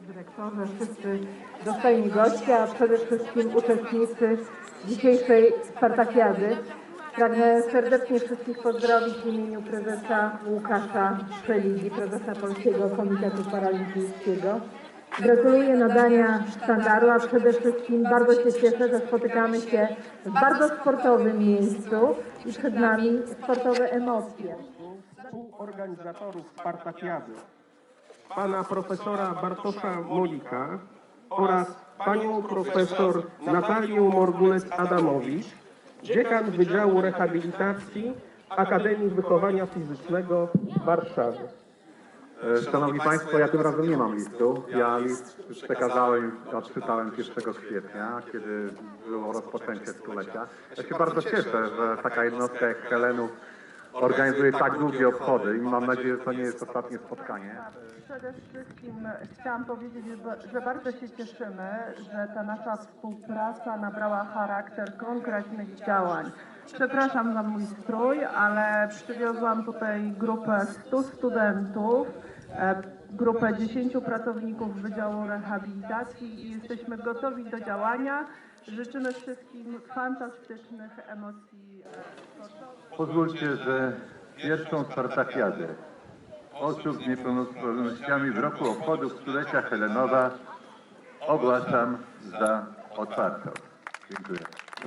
dyrektorze, wszyscy dostojni goście, a przede wszystkim uczestnicy dzisiejszej Spartakiady. Pragnę serdecznie wszystkich pozdrowić w imieniu prezesa Łukasza Przeligi, prezesa Polskiego Komitetu Paralimpijskiego. Gratuluję nadania sztandaru, a przede wszystkim bardzo się cieszę, że spotykamy się w bardzo sportowym miejscu i przed nami sportowe emocje. współorganizatorów Spartakiady, pana profesora Bartosza Molika oraz panią profesor Natalię Morgulec-Adamowicz, dziekan Wydziału Rehabilitacji Akademii Wychowania Fizycznego w Warszawie. E, Szanowni Państwo, ja tym razem nie mam listu. Ja list przekazałem, odczytałem 1 kwietnia, kiedy było rozpoczęcie stulecia. Ja się bardzo cieszę, że taka jednostka jak Helenów organizuje tak długie obchody i mam nadzieję, że to nie jest ostatnie spotkanie. Przede wszystkim chciałam powiedzieć, że- że bardzo się cieszymy, że ta nasza współpraca nabrała charakter konkretnych działań. Przepraszam za mój strój, ale przywiozłam tutaj grupę 100 studentów, e, grupę 10 pracowników Wydziału Rehabilitacji i jesteśmy gotowi do działania. Życzymy wszystkim fantastycznych emocji e, sportowych. Pozwólcie, że pierwszą Spartakiadę osób z niepełnosprawnościami w roku obchodów stulecia Helenowa ogłaszam za otwartą. Dziękuję.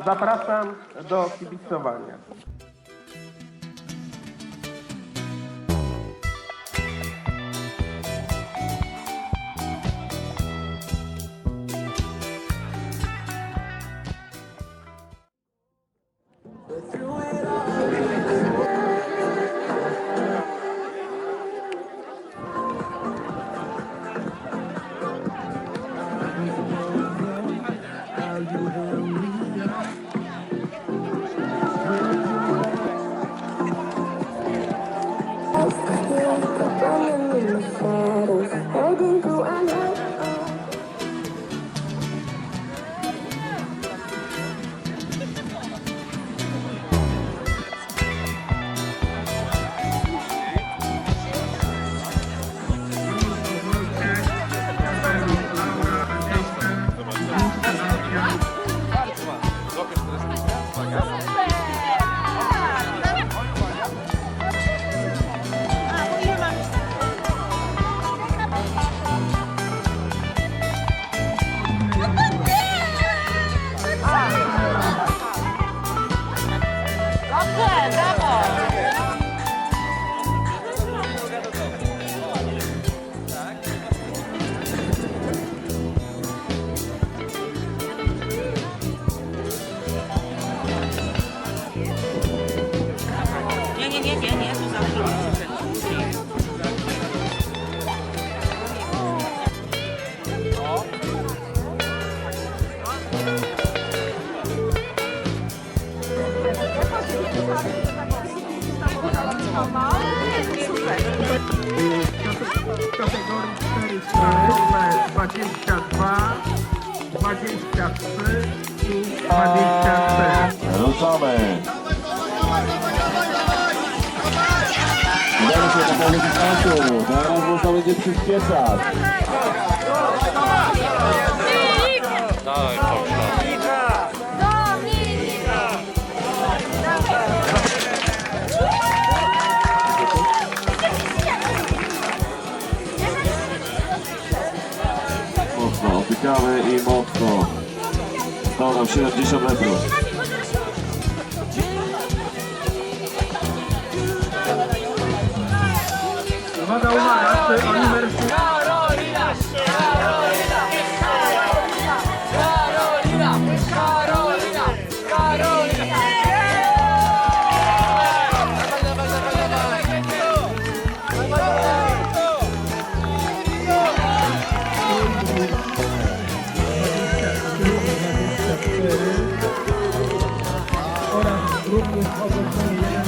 Zapraszam do kibicowania. 22, 23 i 24. Ruszamy! Udało się połowy dystansu. Teraz można będzie przyspieszać. Mocno, opykamy i mocno. Nam 70 metrów. Uwaga, uwaga, czy Rumlu Kazak'tan yeni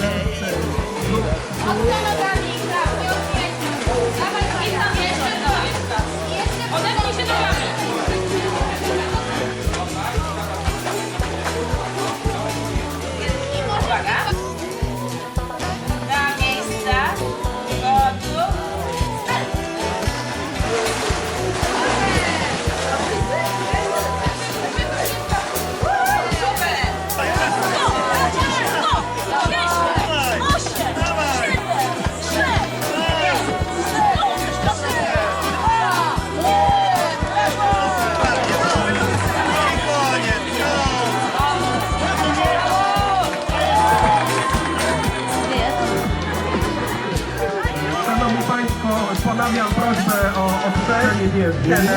7,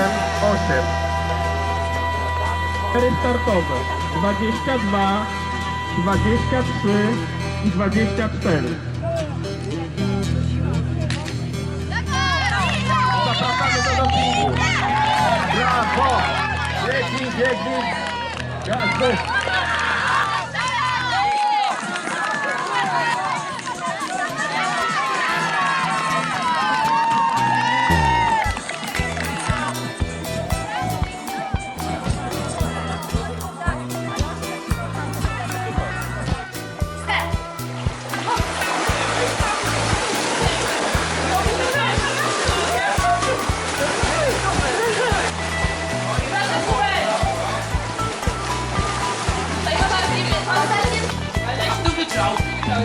8. Cztery startowe. 22, 23 i 24. Zapraszamy do dopingu. Brawo! Biegnij, biegnij.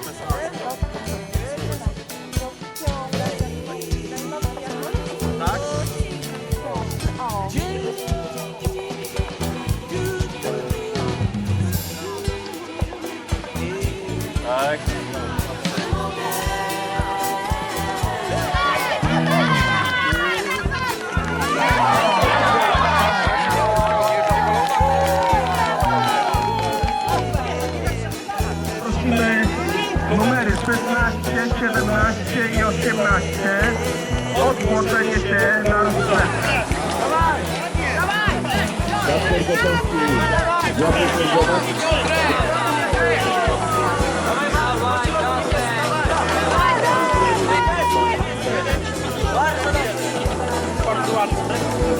office. 17 i 18 odłączenie się na równe. Kasper Gotowski, Jacek Sędziowa. Bardzo ładnie.